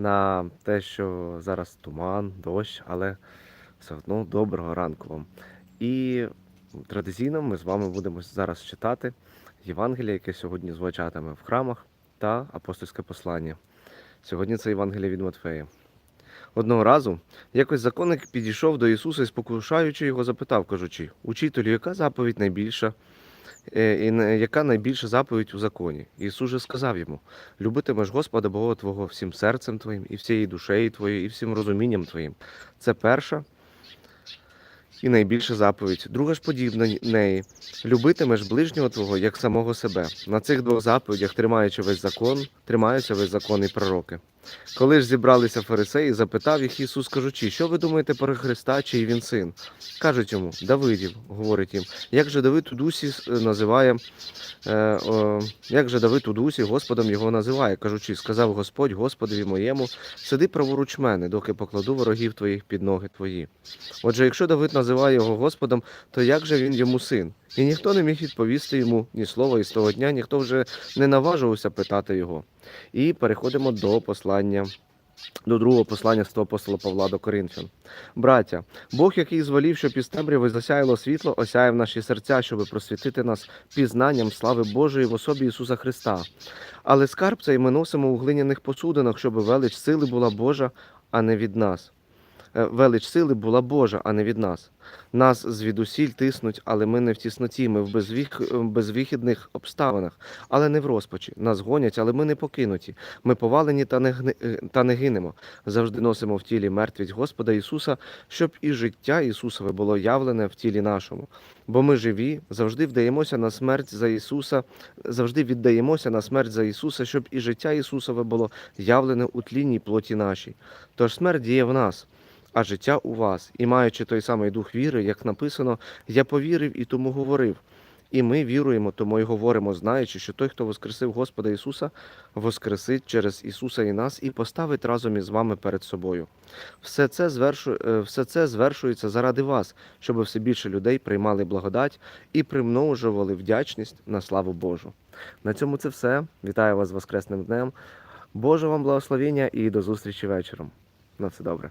на те, що зараз туман, дощ, але все одно доброго ранку вам. І традиційно ми з вами будемо зараз читати Євангеліє, яке сьогодні звучатиме в храмах та апостольське послання. Сьогодні це Євангеліє від Матфея. Одного разу якось законник підійшов до Ісуса і спокушаючи його, запитав, кажучи: Учителю, яка заповідь найбільша? Е, яка найбільша заповідь у законі? Ісус же сказав йому: Любитимеш Господа Бога Твого всім серцем Твоїм, і всією душею Твоєю, і всім розумінням Твоїм. Це перша і найбільша заповідь. Друга ж подібна неї. Любитимеш ближнього Твого як самого себе. На цих двох заповідях, тримаючи весь закон, тримаються весь закон і пророки. Коли ж зібралися фарисеї, запитав їх Ісус, кажучи, що ви думаєте про Христа, чий він син? Кажуть йому, Давидів, говорить їм, як же Давид у дусі е, називає, е, о, як же Давид у дусі Господом його називає, кажучи, сказав Господь Господові моєму, сиди праворуч мене, доки покладу ворогів твоїх під ноги твої. Отже, якщо Давид називає його Господом, то як же він йому син? І ніхто не міг відповісти йому ні слова, і з того дня ніхто вже не наважувався питати його. І переходимо до послання. До другого послання апостола Павла до Коринфян. Браття, Бог, який зволів, щоб із темряви засяяло світло, осяяв наші серця, щоб просвітити нас пізнанням слави Божої в особі Ісуса Христа. Але скарб цей ми носимо у глиняних посудинах, щоб велич сили була Божа, а не від нас. Е, Велич сили була Божа, а не від нас. Нас звідусіль тиснуть, але ми не в тісноті, ми в безвіх... е, безвихідних обставинах, але не в розпачі. Нас гонять, але ми не покинуті. Ми повалені та не, гни... е, та не гинемо. Завжди носимо в тілі мертвість Господа Ісуса, щоб і життя Ісусове було явлене в тілі нашому. Бо ми живі, завжди вдаємося на смерть за Ісуса, завжди віддаємося на смерть за Ісуса, щоб і життя Ісусове було явлене у тлінній плоті нашій. Тож смерть діє в нас. А життя у вас, і маючи той самий дух віри, як написано, я повірив і тому говорив. І ми віруємо, тому й говоримо, знаючи, що той, хто воскресив Господа Ісуса, воскресить через Ісуса і нас і поставить разом із вами перед собою. Все це, звершу... е, все це звершується заради вас, щоб все більше людей приймали благодать і примножували вдячність на славу Божу. На цьому це все. Вітаю вас з Воскресним днем. Боже вам благословення і до зустрічі вечором. На все добре.